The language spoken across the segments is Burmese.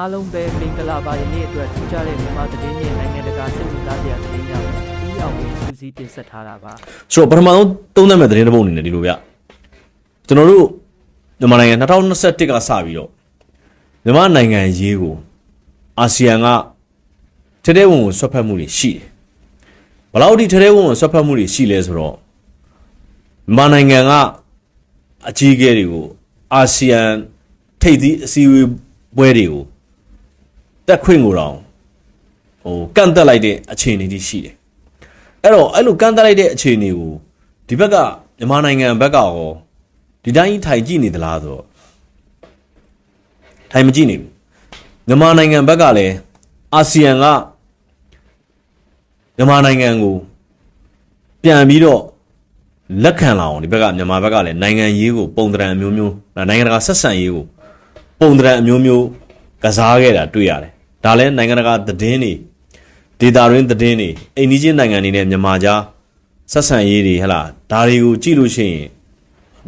အားလုံးပဲမင်္ဂလာပါယနေ့အတွက်ထူးခြားတဲ့မြန်မာသတင်းနဲ့နိုင်ငံတကာစိတ်ဝင်စားစရာသတင်းများကိုပြီးအောင်ဝင်စူးစီးတင်ဆက်ထားတာပါဆိုတော့ပထမဆုံးသုံးသပ်မဲ့သတင်းတစ်ပုဒ်အနေနဲ့ဒီလိုဗျကျွန်တော်တို့မြန်မာနိုင်ငံ2021ကစပြီးတော့မြန်မာနိုင်ငံရေးကိုအာဆီယံကထဲထဲဝင်ဝင်ဆွတ်ဖက်မှုတွေရှိတယ်ဘယ်လောက်ထိထဲထဲဝင်ဝင်ဆွတ်ဖက်မှုတွေရှိလဲဆိုတော့မြန်မာနိုင်ငံကအကြီးအကဲတွေကိုအာဆီယံထိပ်သီးအစည်းအဝေးပွဲတွေကို တက်ခွင့်ကိုတောင်ဟိုကန့်တက်လိုက်တဲ့အခြေအနေတွေရှိတယ်အဲ့တော့အဲ့လိုကန့်တက်လိုက်တဲ့အခြေအနေကိုဒီဘက်ကမြန်မာနိုင်ငံဘက်ကရောဒီတိုင်းကြီးထိုင်ကြည့်နေသလားဆိုတော့ထိုင်မကြည့်နေဘူးမြန်မာနိုင်ငံဘက်ကလည်းအာဆီယံကမြန်မာနိုင်ငံကိုပြန်ပြီးတော့လက်ခံလာအောင်ဒီဘက်ကမြန်မာဘက်ကလည်းနိုင်ငံရေးကိုပုံသဏ္ဍာန်အမျိုးမျိုးနိုင်ငံတကာဆက်ဆံရေးကိုပုံသဏ္ဍာန်အမျိုးမျိုးကစားခဲ့တာတွေ့ရတယ် ဒါလည်းနိုင်ငံတကာသတင်းတွေဒေတာရင်းသတင်းတွေအိမ်နီးချင်းနိုင်ငံတွေနဲ့မြန်မာကြားဆက်ဆံရေးတွေဟဟလာဒါတွေကိုကြည့်လို့ရှိရင်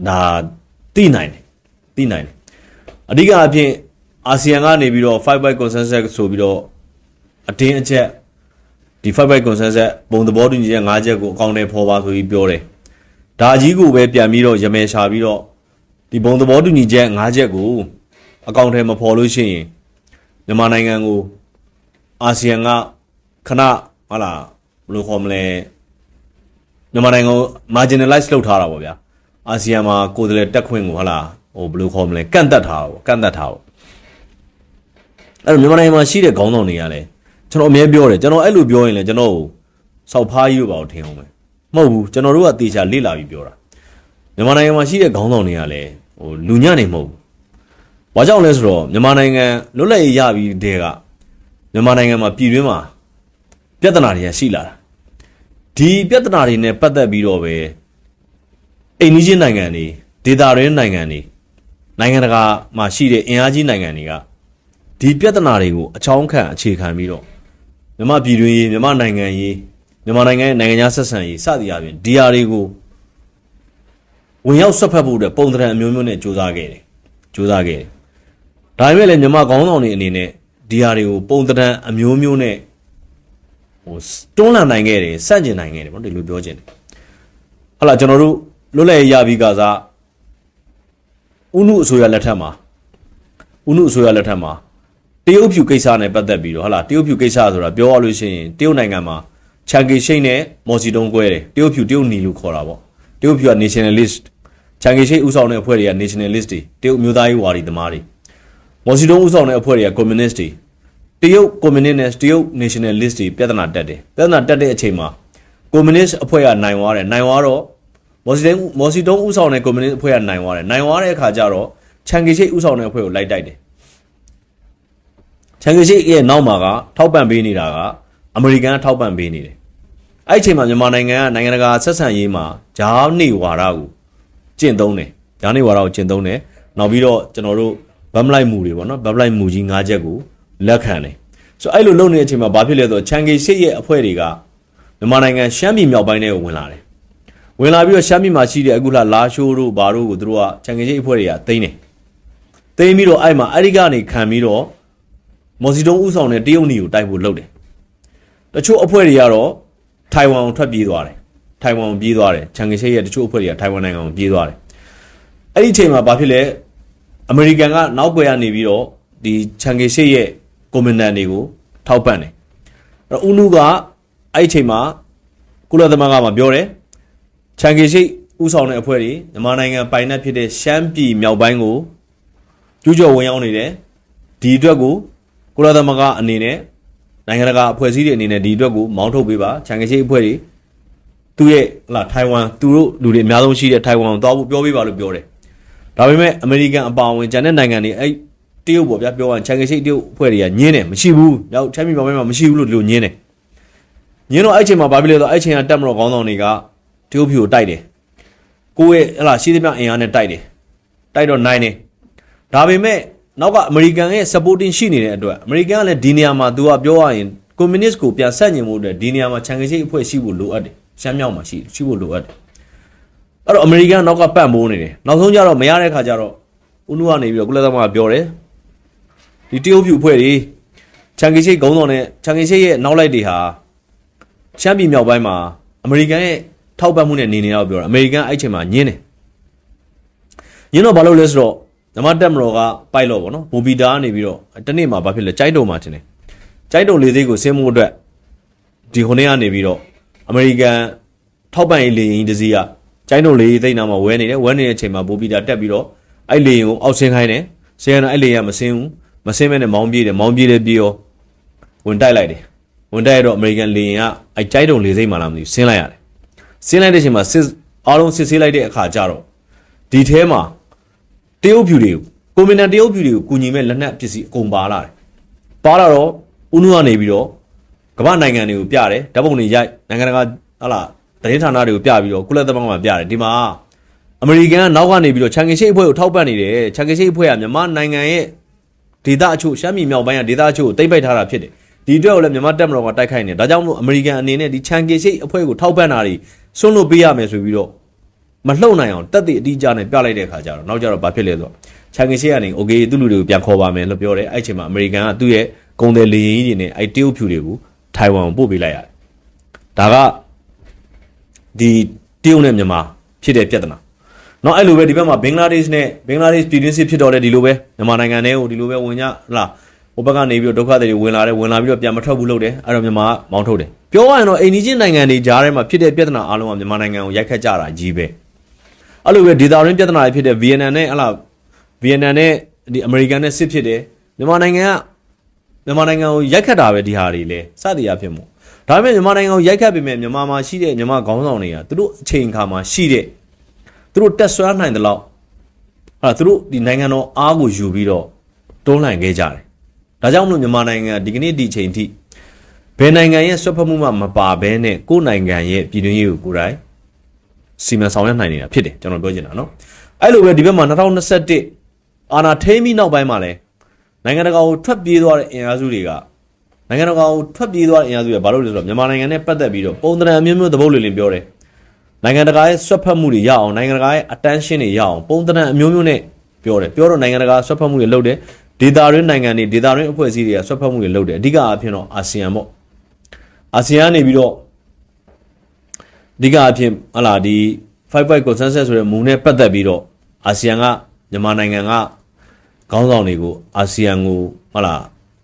ဒါသိနိုင်တယ်သိနိုင်တယ်အဓိကအဖြစ်အာဆီယံကနေပြီးတော့5 by consensus ဆိုပြီးတော့အတင်းအချက်ဒီ5 by consensus ပုံသဘောတူညီချက်၅ချက်ကိုအကောင့်ထဲပေါ်ပါဆိုပြီးပြောတယ်ဒါကြီးကိုပဲပြန်ပြီးတော့ရမယ်ရှာပြီးတော့ဒီပုံသဘောတူညီချက်၅ချက်ကိုအကောင့်ထဲမပေါ်လို့ရှိရင် မြန်မာနိုင်ငံကိုအာဆီယံကခဏဟာလာဘယ်လိုခေါ်မလဲမြန်မာနိုင်ငံကို marginalize လုပ်ထားတာပေါ့ဗျာအာဆီယံမှာကိုယ်တည်းတက်ခွင့်ကိုဟာလာဟိုဘယ်လိုခေါ်မလဲကန့်တက်ထားတာပေါ့ကန့်တက်ထားပေါ့အဲ့တော့မြန်မာနိုင်ငံမှာရှိတဲ့ခေါင်းဆောင်တွေကလည်းကျွန်တော်အမြဲပြောတယ်ကျွန်တော်အဲ့လိုပြောရင်လည်းကျွန်တော်ကိုစောက်ဖားကြီးလို့ပါအောင်ထင်အောင်ပဲမဟုတ်ဘူးကျွန်တော်တို့ကတေချာလေ့လာပြီးပြောတာမြန်မာနိုင်ငံမှာရှိတဲ့ခေါင်းဆောင်တွေကလည်းဟိုလူညံ့နေမဟုတ်ဘူး ဘာကြောင့်လဲဆိုတော့မြန်မာနိုင်ငံလွတ်လပ်ရေးရပြီးတဲ့က မြန်မာနိုင်ငံမှာပြည်တွင်းမှာပြဿနာတွေကရှိလာတာဒီပြဿနာတွေနဲ့ပတ်သက်ပြီးတော့ပဲအိမ်နီးချင်းနိုင်ငံတွေဒေသတွင်းနိုင်ငံတွေနိုင်ငံတကာမှာရှိတဲ့အင်အားကြီးနိုင်ငံတွေကဒီပြဿနာတွေကိုအချောင်းခံအခြေခံပြီးတော့မြန်မာပြည်တွင်းရေးမြန်မာနိုင်ငံရေးမြန်မာနိုင်ငံရဲ့နိုင်ငံခြားဆက်ဆံရေးစသည်အပြင်ဒီဟာတွေကိုဝင်ရောက်ဆွတ်ဖက်ဖို့အတွက်ပုံသဏ္ဍာန်အမျိုးမျိုးနဲ့စ조사ခဲ့တယ်စ조사ခဲ့တယ် ဒါပေမဲ့လည်းမြန်မာခေါင်းဆောင်တွေအနေနဲ့ဒီဟာတွေကိုပုံသဏ္ဍာန်အမျိုးမျိုးနဲ့ဟိုတွန်းလှန်နိုင်ခဲ့တယ်စန့်ကျင်နိုင်ခဲ့တယ်ဗောဒီလိုပြောချင်တယ်ဟုတ်လားကျွန်တော်တို့လွတ်လပ်ရေးရပြီးကစားဥနုအစိုးရလက်ထက်မှာဥနုအစိုးရလက်ထက်မှာတရုတ်ဖြူကိစ္စနဲ့ပတ်သက်ပြီးတော့ဟုတ်လားတရုတ်ဖြူကိစ္စဆိုတာပြောရလို့ရှိရင်တရုတ်နိုင်ငံမှာချန်ကီရှိတ်နဲ့မော်စီတုံးကွဲတယ်တရုတ်ဖြူတရုတ်နီလို့ခေါ်တာပေါ့တရုတ်ဖြူက nationalist ချန်ကီရှိတ်ဥဆောင်တဲ့အဖွဲ့တွေက nationalist တွေတရုတ်မျိုးသားရေးဝါဒီသမားတွေ မော်စီတုံးဦးဆောင်တဲ့အဖွဲ့တွေကကွန်မြူနစ်တွေတရုတ်ကွန်မြူနစ်နဲ့တရုတ် nationalist တွေပြဿနာတက်တယ်ပြဿနာတက်တဲ့အချိန်မှာကွန်မြူနစ်အဖွဲ့ကနိုင်သွားတယ်နိုင်သွားတော့မော်စီတုံးမော်စီတုံးဦးဆောင်တဲ့ကွန်မြူနစ်အဖွဲ့ကနိုင်သွားတယ်နိုင်သွားတဲ့အခါကျတော့ချန်ကီရှိတ်ဦးဆောင်တဲ့အဖွဲ့ကိုလိုက်တိုက်တယ်ချန်ကီရှိတ်ရဲ့နောက်မှာကထောက်ပံ့ပေးနေတာကအမေရိကန်ကထောက်ပံ့ပေးနေတယ်အဲ့ဒီအချိန်မှာမြန်မာနိုင်ငံကနိုင်ငံတကာဆက်ဆံရေးမှာဂျားနေဝါဒကိုကျင့်သုံးတယ်ဂျားနေဝါဒကိုကျင့်သုံးတယ်နောက်ပြီးတော့ကျွန်တော်တို့ ဘမ်လိုက်မူတွေပေါ့နော်ဘမ်လိုက်မူကြီး၅ချက်ကိုလက်ခံတယ်ဆိုတော့အဲ့လိုလုပ်နေတဲ့အချိန်မှာဘာဖြစ်လဲဆိုတော့ချန်ကီရှိရဲ့အဖွဲ့တွေကမြန်မာနိုင်ငံရှမ်းပြည်မြောက်ပိုင်းထဲကိုဝင်လာတယ်ဝင်လာပြီးတော့ရှမ်းပြည်မှာရှိတဲ့အခုလာလာရှိုးတို့ဘာတို့ကိုသူတို့ကချန်ကီရှိအဖွဲ့တွေကတိမ့်တယ်တိမ့်ပြီးတော့အဲ့မှာအဲ့ဒီကနေခံပြီးတော့မော်စီတုံးဥဆောင်တဲ့တရုတ်နီကိုတိုက်ဖို့လုပ်တယ်တချို့အဖွဲ့တွေကတော့ထိုင်ဝမ်ကိုထွက်ပြေးသွားတယ်ထိုင်ဝမ်ကိုပြေးသွားတယ်ချန်ကီရှိရဲ့တချို့အဖွဲ့တွေကထိုင်ဝမ်နိုင်ငံကိုပြေးသွားတယ်အဲ့ဒီအချိန်မှာဘာဖြစ်လဲ အမေရိကန်ကနောက်ွယ်ကနေပြီးတော့ဒီချန်ကီရှိရဲ့ကွန်မန်ဒန်တွေကိုထောက်ပံ့တယ်အဲ့တော့ဦးနုကအဲ့ဒီအချိန်မှာကုလသမဂ္ဂမှာပြောတယ်ချန်ကီရှိဥဆောင်တဲ့အဖွဲ့တွေမြန်မာနိုင်ငံပိုင်နက်ဖြစ်တဲ့ရှမ်းပြည်မြောက်ပိုင်းကိုကျူးကျော်ဝင်ရောက်နေတယ်ဒီအတွက်ကိုကုလသမဂ္ဂအနေနဲ့နိုင်ငံတကာအဖွဲ့အစည်းတွေအနေနဲ့ဒီအတွက်ကိုမောင်းထုတ်ပေးပါချန်ကီရှိအဖွဲ့တွေသူ့ရဲ့ဟလာထိုင်ဝမ်သူတို့လူတွေအများဆုံးရှိတဲ့ထိုင်ဝမ်ကိုသွားဖို့ပြောပေးပါလို့ပြောတယ် ဒါပေမဲ့အမေရိကန်အပါအဝင်ကျန်တဲ့နိုင်ငံတွေအဲ့တရုတ်ပေါ့ဗျာပြောရရင်ချန်ကရှိတ်တရုတ်အဖွဲ့တွေကညင်းတယ်မရှိဘူး။ရောက်ချမ်းမြေပေါ်မှာမရှိဘူးလို့ဒီလိုညင်းတယ်။ညင်းတော့အဲ့ချိန်မှာဘာဖြစ်လဲဆိုတော့အဲ့ချိန်ကတက်မတော်ခေါင်းဆောင်တွေကတရုတ်ဖြူကိုတိုက်တယ်။ကိုယ့်ရဲ့ဟလာရှိသမျှအင်အားနဲ့တိုက်တယ်။တိုက်တော့နိုင်တယ်။ဒါပေမဲ့နောက်ကအမေရိကန်ရဲ့ supporting ရှိနေတဲ့အတွက်အမေရိကန်ကလည်းဒီနေရာမှာသူကပြောရရင်ကွန်မြူနစ်ကိုပြန်ဆက်ညင်ဖို့အတွက်ဒီနေရာမှာချန်ကရှိတ်အဖွဲ့ရှိဖို့လိုအပ်တယ်။ရှမ်းမြောက်မှာရှိရှိဖို့လိုအပ်တယ်။ အဲ့တော့အမေရိကန်နောက်ကပံ့ပိုးနေတယ်နောက်ဆုံးကျတော့မရတဲ့ခါကျတော့ဦးနုကနေပြီးတော့ကုလသမဂ္ဂပြောတယ်ဒီတရုတ်ဖြူအဖွဲ့တွေချန်ကီရှိတ်ဂုံးတော်နဲ့ချန်ကီရှိတ်ရဲ့နောက်လိုက်တွေဟာရှမ်းပြည်မြောက်ပိုင်းမှာအမေရိကန်ရဲ့ထောက်ပံ့မှုနဲ့နေနေတော့ပြောတာအမေရိကန်အဲ့ချိန်မှာညင်းတယ်ညင်းတော့ဘာလို့လဲဆိုတော့ဓမ္မတက်မတော်ကပိုက်လို့ပေါ့နော်ဘူပီတာကနေပြီးတော့တနေ့မှာဘာဖြစ်လဲကြိုက်တုံမှာတင်တယ်ကြိုက်တုံလေးစိတ်ကိုဆင်းမှုအတွက်ဒီခုနေ့ကနေပြီးတော့အမေရိကန်ထောက်ပံ့ရေးလေရင်တစ်စီးက ကြိုက်တုံလေးသိန်းနာမှာဝဲနေတယ်ဝဲနေတဲ့အချိန်မှာဘူပီတာတက်ပြီးတော့အဲ့လေရင်ကိုအောက်ဆင်းခိုင်းတယ်ဆင်းရတော့အဲ့လေရင်ကမဆင်းဘူးမဆင်းမဲနဲ့မောင်းပြေးတယ်မောင်းပြေးလည်းပြေးရောဝင်တိုက်လိုက်တယ်ဝင်တိုက်ရတော့အမေရိကန်လေရင်ကအဲ့ကြိုက်တုံလေးစိတ်မှလားမသိဘူးဆင်းလိုက်ရတယ်ဆင်းလိုက်တဲ့အချိန်မှာစစ်အားလုံးစစ်ဆေးလိုက်တဲ့အခါကျတော့ဒီထဲမှာတရုတ်ဖြူတွေကိုကွန်မန်ဒန်တရုတ်ဖြူတွေကိုကူညီမဲ့လက်နက်ပစ္စည်းအကုန်ပါလာတယ်ပါလာတော့ဦးနုကနေပြီးတော့ကမ္ဘာနိုင်ငံတွေကိုပြတယ်ဓာတ်ပုံတွေရိုက်နိုင်ငံတကာဟလာ သတင်းဌာနတွေကိုပြပြီးတော့ကုလသမဂ္ဂမှာပြတယ်ဒီမှာအမေရိကန်ကနောက်ကနေပြီးတော့ချန်ကင်ရှိအဖွဲ့ကိုထောက်ပံ့နေတယ်ချန်ကင်ရှိအဖွဲ့ကမြန်မာနိုင်ငံရဲ့ဒေသအချို့ရှမ်းပြည်မြောက်ပိုင်းကဒေသအချို့ကိုတိမ့်ပိုက်ထားတာဖြစ်တယ်ဒီအတွက်ကိုလည်းမြန်မာတပ်မတော်ကတိုက်ခိုက်နေတယ်ဒါကြောင့်မလို့အမေရိကန်အနေနဲ့ဒီချန်ကင်ရှိအဖွဲ့ကိုထောက်ပံ့တာတွေဆွန့်လွတ်ပေးရမယ်ဆိုပြီးတော့မလှုပ်နိုင်အောင်တက်တဲ့အတိအကျနဲ့ပြလိုက်တဲ့ခါကျတော့နောက်ကျတော့ဘာဖြစ်လဲဆိုတော့ချန်ကင်ရှိကနေ okay သူ့လူတွေကိုပြန်ခေါ်ပါမယ်လို့ပြောတယ်အဲ့ချိန်မှာအမေရိကန်ကသူ့ရဲ့ကုန်တယ်လေရင်ကြီးတွေနဲ့အဲ့တေးဥဖြူတွေကိုထိုင်ဝမ်ပို့ပေးလိုက်ရတယ်ဒါက ဒီတရုတ်နဲ့မြန်မာဖြစ်တဲ့ပြဿနာ။နောက်အဲ့လိုပဲဒီဘက်မှာဘင်္ဂလားဒေ့ရှ်နဲ့ဘင်္ဂလားဒေ့ရှ်ပြည်တွင်းစစ်ဖြစ်တော့လေဒီလိုပဲမြန်မာနိုင်ငံထဲကိုဒီလိုပဲဝင်ကြဟလားဟိုဘက်ကနေပြီးတော့ဒုက္ခတွေဝင်လာတယ်ဝင်လာပြီးတော့ပြန်မထွက်ဘူးလို့တယ်အဲ့တော့မြန်မာကမောင်းထုတ်တယ်။ပြောရရင်တော့အိန္ဒိချင်းနိုင်ငံတွေကြားထဲမှာဖြစ်တဲ့ပြဿနာအလုံးကမြန်မာနိုင်ငံကိုရိုက်ခတ်ကြတာကြီးပဲ။အဲ့လိုပဲဒေတာရင်းပြဿနာတွေဖြစ်တဲ့ဗီယက်နမ်နဲ့ဟလားဗီယက်နမ်နဲ့ဒီအမေရိကန်နဲ့စစ်ဖြစ်တယ်မြန်မာနိုင်ငံကမြန်မာနိုင်ငံကိုရိုက်ခတ်တာပဲဒီဟာတွေလဲစသည်အဖြစ်မို့ ဒါပေမဲ့မြန်မာနိုင်ငံကိုရိုက်ခတ်ပေမဲ့မြန်မာမှာရှိတဲ့မြန်မာခေါင်းဆောင်တွေကသူတို့အချိန်အခါမှာရှိတဲ့သူတို့တက်ဆွမ်းနိုင်တဲ့လောက်အဲ့သူတို့ဒီနိုင်ငံတော်အားကိုယူပြီးတော့တွန်းလှန်ခဲ့ကြတယ်။ဒါကြောင့်မလို့မြန်မာနိုင်ငံဒီကနေ့ဒီချိန်ထိဘယ်နိုင်ငံရဲ့ဆွတ်ဖက်မှုမှမပါဘဲနဲ့ကိုယ်နိုင်ငံရဲ့ပြည်တွင်းရေးကိုကိုယ်တိုင်စီမံဆောင်ရွက်နိုင်နေတာဖြစ်တယ်ကျွန်တော်ပြောချင်တာနော်။အဲ့လိုပဲဒီဘက်မှာ2021အာနာထိမ့်ပြီးနောက်ပိုင်းမှာလည်းနိုင်ငံတကာကိုထွက်ပြေးသွားတဲ့အင်အားစုတွေက နိုင်ငံတကာကိုထွက်ပြေးသွားတဲ့အင်အားစုတွေကဘာလို့လဲဆိုတော့မြန်မာနိုင်ငံနဲ့ပတ်သက်ပြီးတော့ပုံသဏ္ဍာန်အမျိုးမျိုးသဘောလင်းလင်းပြောတယ်နိုင်ငံတကာရဲ့ဆွတ်ဖက်မှုတွေရအောင်နိုင်ငံတကာရဲ့ attention တွေရအောင်ပုံသဏ္ဍာန်အမျိုးမျိုးနဲ့ပြောတယ်ပြောတော့နိုင်ငံတကာဆွတ်ဖက်မှုတွေလုပ်တယ်ဒေတာရင်းနိုင်ငံတွေဒေတာရင်းအဖွဲ့အစည်းတွေကဆွတ်ဖက်မှုတွေလုပ်တယ်အဓိကအဖြစ်တော့အာဆီယံပေါ့အာဆီယံကနေပြီးတော့အဓိကအဖြစ်ဟလာဒီ55 consensus ဆိုတဲ့မူနဲ့ပတ်သက်ပြီးတော့အာဆီယံကမြန်မာနိုင်ငံကခေါင်းဆောင်တွေကိုအာဆီယံကိုဟလာ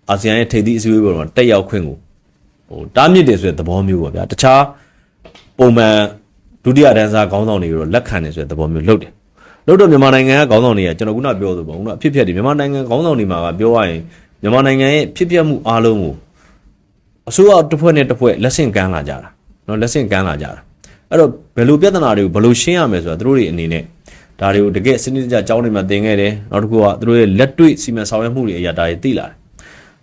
အာဆီယံရဲ့ထိပ်သီးအစည်းအဝေးပေါ်မှာတက်ရောက်ခွင့်ကိုဟိုတားမြစ်တယ်ဆိုတဲ့သဘောမျိုးပေါ့ဗျာတခြားပုံမှန်ဒုတိယတန်းစားခေါင်းဆောင်တွေကိုတော့လက်ခံတယ်ဆိုတဲ့သဘောမျိုးလုပ်တယ်လုပ်တော့မြန်မာနိုင်ငံကခေါင်းဆောင်တွေကကျွန်တော်ခုနပြောသလိုပေါ့ခုနအဖြစ်အပျက်တွေမြန်မာနိုင်ငံခေါင်းဆောင်တွေမှာကပြောရရင်မြန်မာနိုင်ငံရဲ့ဖြစ်ပျက်မှုအားလုံးကိုအစိုးရတစ်ဖွဲ့နဲ့တစ်ဖွဲ့လက်ဆင့်ကမ်းလာကြတာเนาะလက်ဆင့်ကမ်းလာကြတာအဲ့တော့ဘယ်လိုပြဿနာတွေကိုဘယ်လိုရှင်းရမလဲဆိုတာသူတို့တွေအနေနဲ့ဒါတွေကိုတကယ်စနစ်တကျကြောင်းတွေမှာသင်ခဲ့တယ်နောက်တစ်ခုကသူတို့ရဲ့လက်တွေ့စီမံဆောင်ရွက်မှုတွေအရာဒါတွေသိလာတယ်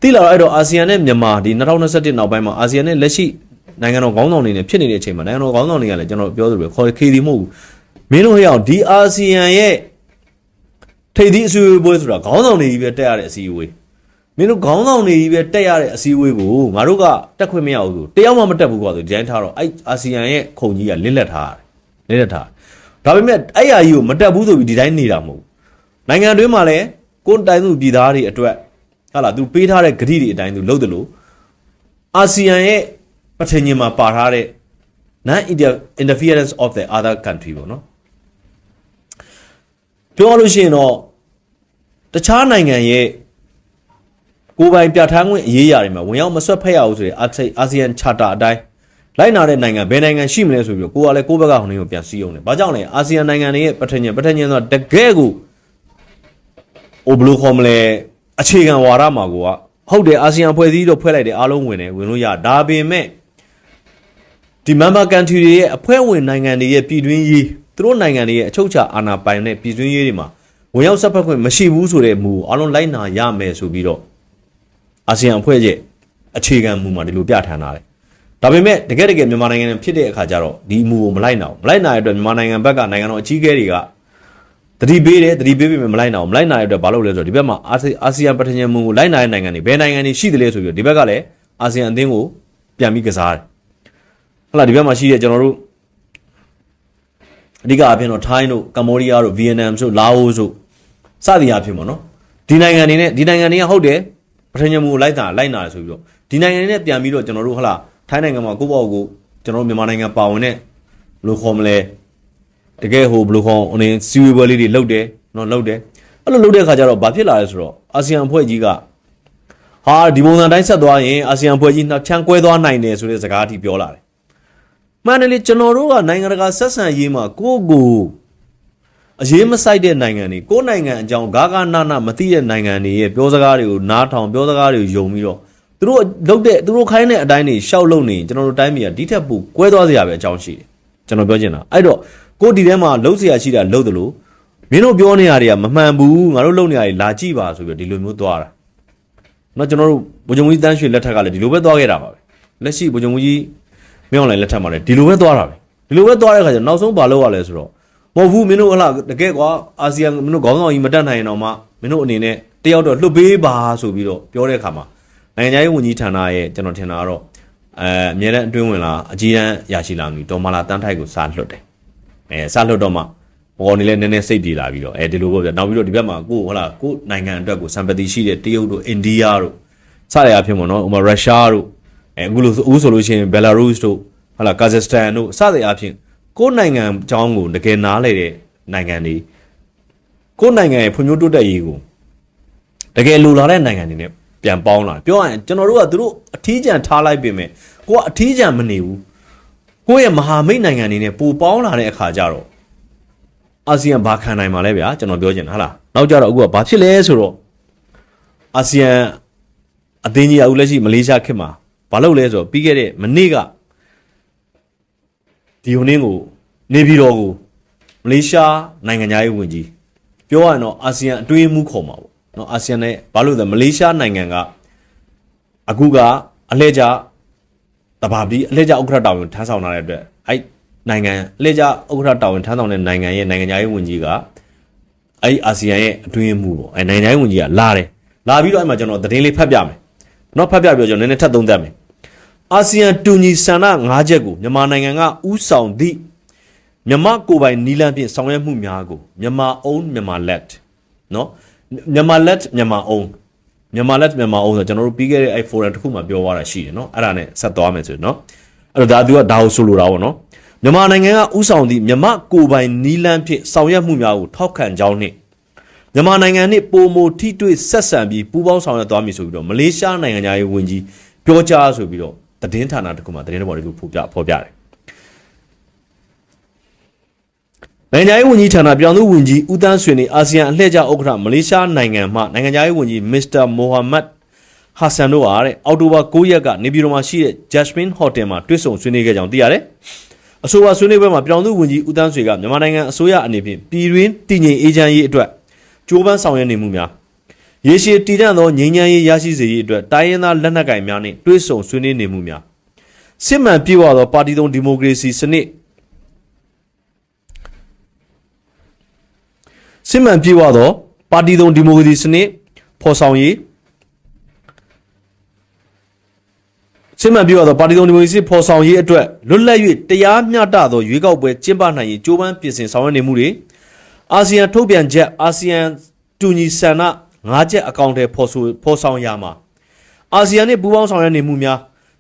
သိလာတော့အဲ့တော့အာဆီယံနဲ့မြန်မာဒီ2021နောက်ပိုင်းမှာအာဆီယံနဲ့လက်ရှိနိုင်ငံတော်ခေါင်းဆောင်တွေနဲ့ဖြစ်နေတဲ့အချိန်မှာနိုင်ငံတော်ခေါင်းဆောင်တွေကလည်းကျွန်တော်ပြောသလိုပဲခေါ်ခေဒီမဟုတ်ဘူးမင်းတို့ဟဲ့အောင်ဒီအာဆီယံရဲ့ထိပ်သီးအစည်းအဝေးပွဲဆိုတာခေါင်းဆောင်တွေကြီးပဲတက်ရတဲ့အစည်းအဝေးမင်းတို့ခေါင်းဆောင်တွေကြီးပဲတက်ရတဲ့အစည်းအဝေးကိုငါတို့ကတက်ခွင့်မရဘူးဆိုတယောက်မှမတက်ဘူးကွာဆိုဒီတိုင်းထားတော့အဲ့အာဆီယံရဲ့ခုံကြီးကလစ်လက်ထားတယ်လစ်လက်ထားဒါပေမဲ့အဲ့အရာကြီးကိုမတက်ဘူးဆိုပြီးဒီတိုင်းနေတာမဟုတ်ဘူးနိုင်ငံတွင်းမှာလည်းကိုယ်တိုင်သူပြည်သားတွေအတွက် ဟာလာ तू ပေးထားတဲ့ဂရိတွေအတိုင်း तू လုပ်တယ်လို့အာဆီယံရဲ့ပထညင်မှာပါထားတဲ့ non interference of the other country ပေါ့နော်ပြောရလို့ရှိရင်တော့တခြားနိုင်ငံရဲ့ကိုယ်ပိုင်ပြဋ္ဌာန်းခွင့်အရေးအရာတွေမှာဝင်ရောက်မဆွတ်ဖက်ရဘူးဆိုတဲ့အာဆီယံ charter အတိုင်းလိုက်နာတဲ့နိုင်ငံဘယ်နိုင်ငံရှိမလဲဆိုပြီးတော့ကိုကလည်းကိုယ့်ဘက်ကဟိုနေကိုပြန်စီးအောင်တယ်။ဘာကြောင့်လဲအာဆီယံနိုင်ငံတွေရဲ့ပထညင်ပထညင်ဆိုတာတကယ်ကိုဟိုဘယ်လိုခေါ်မလဲ အခြေခံဝါဒမှာကိုကဟုတ်တယ်အာဆီယံဖွဲ့စည်းတော့ဖွဲ့လိုက်တယ်အားလုံးဝင်တယ်ဝင်လို့ရဒါပေမဲ့ဒီ member country တွေရဲ့အဖွဲ့ဝင်နိုင်ငံတွေရဲ့ပြည်တွင်းရေးသူတို့နိုင်ငံတွေရဲ့အချုပ်အခြာအာဏာပိုင်တဲ့ပြည်တွင်းရေးတွေမှာဝင်ရောက်ဆက်ဖက်ခွင့်မရှိဘူးဆိုတဲ့မူအားလုံးလိုက်နာရမယ်ဆိုပြီးတော့အာဆီယံအဖွဲ့ရဲ့အခြေခံမူမှာဒီလိုပြဋ္ဌာန်းထားတယ်ဒါပေမဲ့တကယ်တကယ်မြန်မာနိုင်ငံဖြစ်တဲ့အခါကျတော့ဒီမူကိုမလိုက်နိုင်ဘူးမလိုက်နိုင်တဲ့အတွက်မြန်မာနိုင်ငံဘက်ကနိုင်ငံတော်အကြီးအကဲတွေက တတိပေးတယ်တတိပေးပေမဲ့မလိုက်နိုင်ဘူးမလိုက်နိုင်တဲ့အတွက်ဘာလုပ်လဲဆိုတော့ဒီဘက်မှာအာဆီယံပထညံမူကိုလိုက်နိုင်တဲ့နိုင်ငံတွေဘယ်နိုင်ငံတွေရှိတယ်လဲဆိုပြီးတော့ဒီဘက်ကလည်းအာဆီယံအသင်းကိုပြန်ပြီးကစားတယ်ဟုတ်လားဒီဘက်မှာရှိတဲ့ကျွန်တော်တို့အဓိကအဖြစ်တော့ထိုင်းတို့ကမ္ဘောဒီးယားတို့ဗီယက်နမ်တို့လာအိုတို့စသည်အဖြစ်ပေါ့နော်ဒီနိုင်ငံအနေနဲ့ဒီနိုင်ငံတွေကဟုတ်တယ်ပထညမူကိုလိုက်တာလိုက်နာတယ်ဆိုပြီးတော့ဒီနိုင်ငံတွေနဲ့ပြန်ပြီးတော့ကျွန်တော်တို့ဟလာထိုင်းနိုင်ငံမှာကိုယ့်ဘောက်ကိုကျွန်တော်တို့မြန်မာနိုင်ငံပါဝင်တဲ့ဘယ်လိုခေါ်မလဲ တကယ်ဟိုဘယ်လိုခေါ်အနေစီဝေပွဲလေးတွေလုပ်တယ်နော်လုပ်တယ်အဲ့လိုလုပ်တဲ့အခါကျတော့ဘာဖြစ်လာလဲဆိုတော့အာဆီယံအဖွဲ့ကြီးကဟာဒီပုံစံတိုင်းဆက်သွားရင်အာဆီယံအဖွဲ့ကြီးနှစ်ချမ်းကွဲသွားနိုင်တယ်ဆိုတဲ့စကားအထိပြောလာတယ်မှန်တယ်လေကျွန်တော်တို့ကနိုင်ငံတကာဆက်ဆံရေးမှာကိုယ့်ကိုယ်အရေးမဆိုင်တဲ့နိုင်ငံတွေကိုယ်နိုင်ငံအကြောင်းဂါဂနာနာမသိတဲ့နိုင်ငံတွေရဲ့ပြောစကားတွေကိုနားထောင်ပြောစကားတွေကိုယုံပြီးတော့သူတို့လုပ်တဲ့သူတို့ခိုင်းတဲ့အတိုင်းတွေရှောက်လုံနေရင်ကျွန်တော်တို့တိုင်းပြည်ကဒီထက်ပိုကွဲသွားစရာပဲအကြောင်းရှိတယ်ကျွန်တော်ပြောချင်တာအဲ့တော့ ကိုယ်ဒီထဲမှာလှုပ်เสียရှိတာလှုပ်တယ်လို့မင်းတို့ပြောနေရတွေကမမှန်ဘူးငါတို့လုပ်နေရတွေလာကြည့်ပါဆိုပြီးတော့ဒီလိုမျိုးသွားတာเนาะကျွန်တော်တို့ဗိုလ်ချုပ်ကြီးတန်းရွှေလက်ထက်ကလည်းဒီလိုပဲသွားခဲ့တာပါပဲလက်ရှိဗိုလ်ချုပ်ကြီးမင်းအောင်လှိုင်လက်ထက်မှာလည်းဒီလိုပဲသွားတာပဲဒီလိုပဲသွားတဲ့ခါကျတော့နောက်ဆုံးဘာလုပ်ရလဲဆိုတော့ မဟုတ်ဘူးမင်းတို့ဟလာတကယ်ကွာအာဆီယံမင်းတို့ခေါင်းဆောင်ကြီးမတက်နိုင်ရင်တော့မှမင်းတို့အနေနဲ့တယောက်တော့လှုပ်ပေးပါဆိုပြီးတော့ပြောတဲ့အခါမှာနိုင်ငံခြားရေးဝန်ကြီးဌာနရဲ့ကျွန်တော်ထင်တာကတော့အဲအမြဲတမ်းအတွင်းဝင်လာအကြီးတန်းရရှိလာပြီဒေါ်မာလာတန်းထိုက်ကိုစာလွှတ်တယ် အဲစာလွှတ်တော့မှပေါ်နေလဲနည်းနည်းစိတ်ပြေလာပြီးတော့အဲဒီလိုပေါ့ဗျနောက်ပြီးတော့ဒီဘက်မှာကိုဟလာကိုနိုင်ငံအတွက်ကိုစံပတိရှိတဲ့တရုတ်တို့အိန္ဒိယတို့စတဲ့အဖြစ်ပေါ့နော်ဥပမာရုရှားတို့အဲအခုလို့အခုဆိုလို့ရှိရင်ဘယ်လာရုစ်တို့ဟလာကာဇက်စတန်တို့စတဲ့အဖြစ်ကိုယ်နိုင်ငံအကြောင်းကိုတကယ်နားလေတဲ့နိုင်ငံတွေကိုယ်နိုင်ငံရဲ့ဖွံ့ဖြိုးတိုးတက်ရေးကိုတကယ်လိုလားတဲ့နိုင်ငံတွေနဲ့ပြန်ပေါင်းလာပြောရရင်ကျွန်တော်တို့ကသူတို့အထီးကျန်ထားလိုက်ပြင်မဲ့ကိုကအထီးကျန်မနေဘူး ကိုယ့်ရဲ့မဟာမိတ်နိုင်ငံတွေနဲ့ပိုပေါင်းလာတဲ့အခါကျတော့အာဆီယံဘာခံနိုင်မှာလဲဗျာကျွန်တော်ပြောချင်တာဟာလားနောက်ကြတော့အခုကဘာဖြစ်လဲဆိုတော့အာဆီယံအသင်းကြီးအခုလက်ရှိမလေးရှားခေတ်မှာဘာလုပ်လဲဆိုတော့ပြီးခဲ့တဲ့မနေ့ကဒီဟိုနင်းကိုနေပြည်တော်ကိုမလေးရှားနိုင်ငံသားရေးဝန်ကြီးပြောရရင်တော့အာဆီယံအတွင်းမှုခေါ်မှာပေါ့နော်အာဆီယံနဲ့ဘာလို့လဲမလေးရှားနိုင်ငံကအခုကအလှည့်ကျ တဘာပြီးအလှည့်ကျဥက္ကဋ္ဌတာဝန်ထမ်းဆောင်လာတဲ့အတွက်အဲ့နိုင်ငံအလှည့်ကျဥက္ကဋ္ဌတာဝန်ထမ်းဆောင်တဲ့နိုင်ငံရဲ့နိုင်ငံသားရေးဝန်ကြီးကအဲ့အာဆီယံရဲ့အတွင်းမှုပေါ့အဲ့နိုင်ငံသားရေးဝန်ကြီးကလာတယ်လာပြီးတော့အဲ့မှာကျွန်တော်သတင်းလေးဖတ်ပြမယ်နော်ဖတ်ပြပြီးတော့ကျွန်တော်နည်းနည်းထပ်သုံးသပ်မယ်အာဆီယံတူညီဆန္ဒ၅ချက်ကိုမြန်မာနိုင်ငံကဥဆောင်သည့်မြန်မာကိုယ်ပိုင်နီလန်းဖြင့်ဆောင်ရွက်မှုများကိုမြန်မာ own မြန်မာ let နော်မြန်မာ let မြန်မာ own မြန်မာ let မြန်မာ own ဆိုတော့ကျွန်တော်တို့ပြီးခဲ့တဲ့အဲ forum တစ်ခုမှာပြောသွားတာရှိတယ်နော်အဲ့ဒါနဲ့ဆက်သွားမယ်ဆိုရင်နော်အဲ့တော့ဒါသူကဒါကိုဆိုလိုတာပေါ့နော်မြန်မာနိုင်ငံကဥဆောင်သည့်မြန်မာကိုယ်ပိုင်နီလန်းဖြင့်ဆောင်ရွက်မှုများကိုထောက်ခံကြောင်းနှင့်မြန်မာနိုင်ငံနှင့်ပုံမထိတွေ့ဆက်ဆံပြီးပူးပေါင်းဆောင်ရွက်သွားမည်ဆိုပြီးတော့မလေးရှားနိုင်ငံသားရေးဝန်ကြီးပြောကြားဆိုပြီးတော့သတင်းဌာနတစ်ခုမှာသတင်းတော်တွေကိုဖော်ပြဖော်ပြတယ် နိုင်ငံရေးဝန်ကြီးဌာနပြောင်းသူဝန်ကြီးဦးတန်းဆွေနေအာဆီယံအလှည့်ကျဥက္ကဋ္ဌမလေးရှားနိုင်ငံမှနိုင်ငံရေးဝန်ကြီးမစ္စတာမိုဟာမက်ဟာဆန်တို့ဟာတဲ့အောက်တိုဘာ9ရက်ကနေပြည်တော်မှာရှိတဲ့ Jasmine Hotel မှာတွေ့ဆုံဆွေးနွေးခဲ့ကြောင်းသိရတယ်။အဆိုပါဆွေးနွေးပွဲမှာပြောင်းသူဝန်ကြီးဦးတန်းဆွေကမြန်မာနိုင်ငံအစိုးရအနေဖြင့်ပြည်တွင်းတည်ငြိမ်အေးချမ်းရေးအတွက်ကြိုးပမ်းဆောင်ရွက်နေမှုများရေရှည်တည်တံ့သောငြိမ်းချမ်းရေးရရှိစေရေးအတွက်တိုင်းရင်းသားလက်နက်ကိုင်များနှင့်တွဲဆုံဆွေးနွေးနေမှုများစစ်မှန်ပြေဝသောပါတီသုံးဒီမိုကရေစီစနစ် စစ်မှန်ပြေဝသောပါတီသုံးဒီမိုကရေစီစနစ်ဖော်ဆောင်ရေးစစ်မှန်ပြေဝသောပါတီသုံးဒီမိုကရေစီဖော်ဆောင်ရေးအတွက်လွတ်လပ်၍တရားမျှတသောရွေးကောက်ပွဲကျင်းပနိုင်ရေးကြိုးပမ်းပြင်ဆင်ဆောင်ရွက်နေမှုတွေအာဆီယံထုတ်ပြန်ချက်အာဆီယံတူညီဆန္ဒ၅ချက်အကောင့်ထဲဖော်ဆိုဖော်ဆောင်ရမှာအာဆီယံနှင့်ပူးပေါင်းဆောင်ရွက်နေမှုများ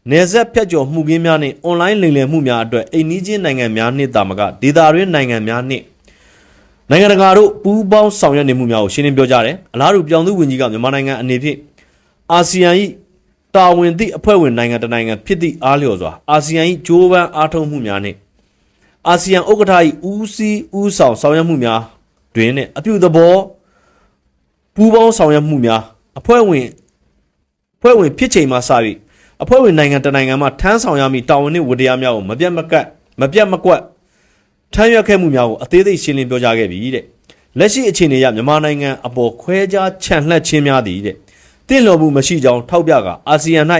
နယ်စပ်ဖြတ်ကျော်မှုကင်းများနှင့်အွန်လိုင်းလိမ်လည်မှုများအတွက်အိမ်နီးချင်းနိုင်ငံများနှင့်တာမကဒေသတွင်းနိုင်ငံများနှင့် နိုင်ငံတကာတို့ပူးပေါင်းဆောင်ရွက်နေမှုများကိုရှင်းလင်းပြောကြားတယ်အလားတူပြောင်သူဝန်ကြီးကမြန်မာနိုင်ငံအနေဖြင့်အာဆီယံ၏တာဝန်သည့်အဖွဲ့ဝင်နိုင်ငံတစ်နိုင်ငံဖြစ်သည့်အားလျော်စွာအာဆီယံ၏ဂျိုးပန်းအားထုတ်မှုများနှင့်အာဆီယံဥက္ကဋ္ဌ၏ဦးစီးဦးဆောင်ဆောင်ရွက်မှုများတွင်နဲ့အပြုသဘောပူးပေါင်းဆောင်ရွက်မှုများအဖွဲ့ဝင်အဖွဲ့ဝင်ဖြစ်ချိန်မှစ၍အဖွဲ့ဝင်နိုင်ငံတစ်နိုင်ငံမှထမ်းဆောင်ရမည့်တာဝန်နှင့်ဝတ္တရားများကိုမပြတ်မကတ်မပြတ်မကွက် ထမ်းရွက်ခဲ့မှုများကိုအသေးစိတ်ရှင်းလင်းပြောကြားခဲ့ပြီတဲ့လက်ရှိအခြေအနေအရမြန်မာနိုင်ငံအပေါ်ခွဲခြားခြံလှက်ခြင်းများသည်တဲ့တင့်လျော်မှုမရှိကြောင်းထောက်ပြကအာဆီယံ၌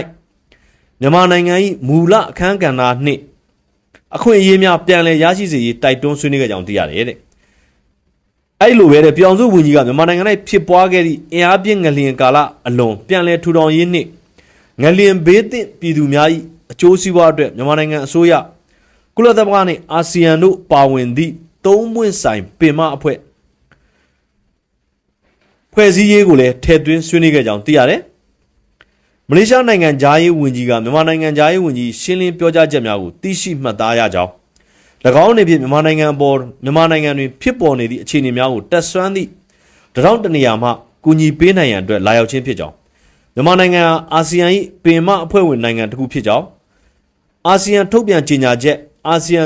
မြန်မာနိုင်ငံ၏မူလအခမ်းကဏ္ဍနှင့်အခွင့်အရေးများပြန်လည်ရရှိစေရေးတိုက်တွန်းဆွေးနွေးခဲ့ကြောင်းသိရတယ်တဲ့အဲ့လိုပဲတဲ့ပြောင်စုဝန်ကြီးကမြန်မာနိုင်ငံ၌ဖြစ်ပွားခဲ့သည့်အင်အားပြင်းငလျင်ကာလအလွန်ပြန်လည်ထူထောင်ရေးနှင့်ငလျင်ဘေးသင့်ပြည်သူများ၏အကျိုးစီးပွားအတွက်မြန်မာနိုင်ငံအစိုးရ ကုလသမဂ္ဂနှင့်အာဆီယံတို့ပါဝင်သည့်သုံးပွင့်ဆိုင်ပင်မအဖွဲ့ပဖွဲ့စည်းရေးကိုလည်းထည့်သွင်းဆွေးနွေးခဲ့ကြောင်းသိရတယ်မလေးရှားနိုင်ငံဂျာရေးဝန်ကြီးကမြန်မာနိုင်ငံဂျာရေးဝန်ကြီးရှင်းလင်းပြောကြားချက်များကိုသိရှိမှတ်သားရကြောင်း၎င်းအနေဖြင့်မြန်မာနိုင်ငံအပေါ်မြန်မာနိုင်ငံတွင်ဖြစ်ပေါ်နေသည့်အခြေအနေများကိုတက်ဆွမ်းသည့်တရောင်းတနေရာမှကူညီပေးနိုင်ရန်အတွက်လာရောက်ခြင်းဖြစ်ကြောင်းမြန်မာနိုင်ငံဟာအာဆီယံ၏ပင်မအဖွဲ့ဝင်နိုင်ငံတစ်ခုဖြစ်ကြောင်းအာဆီယံထုတ်ပြန်ကြေညာချက် အာဆီယံ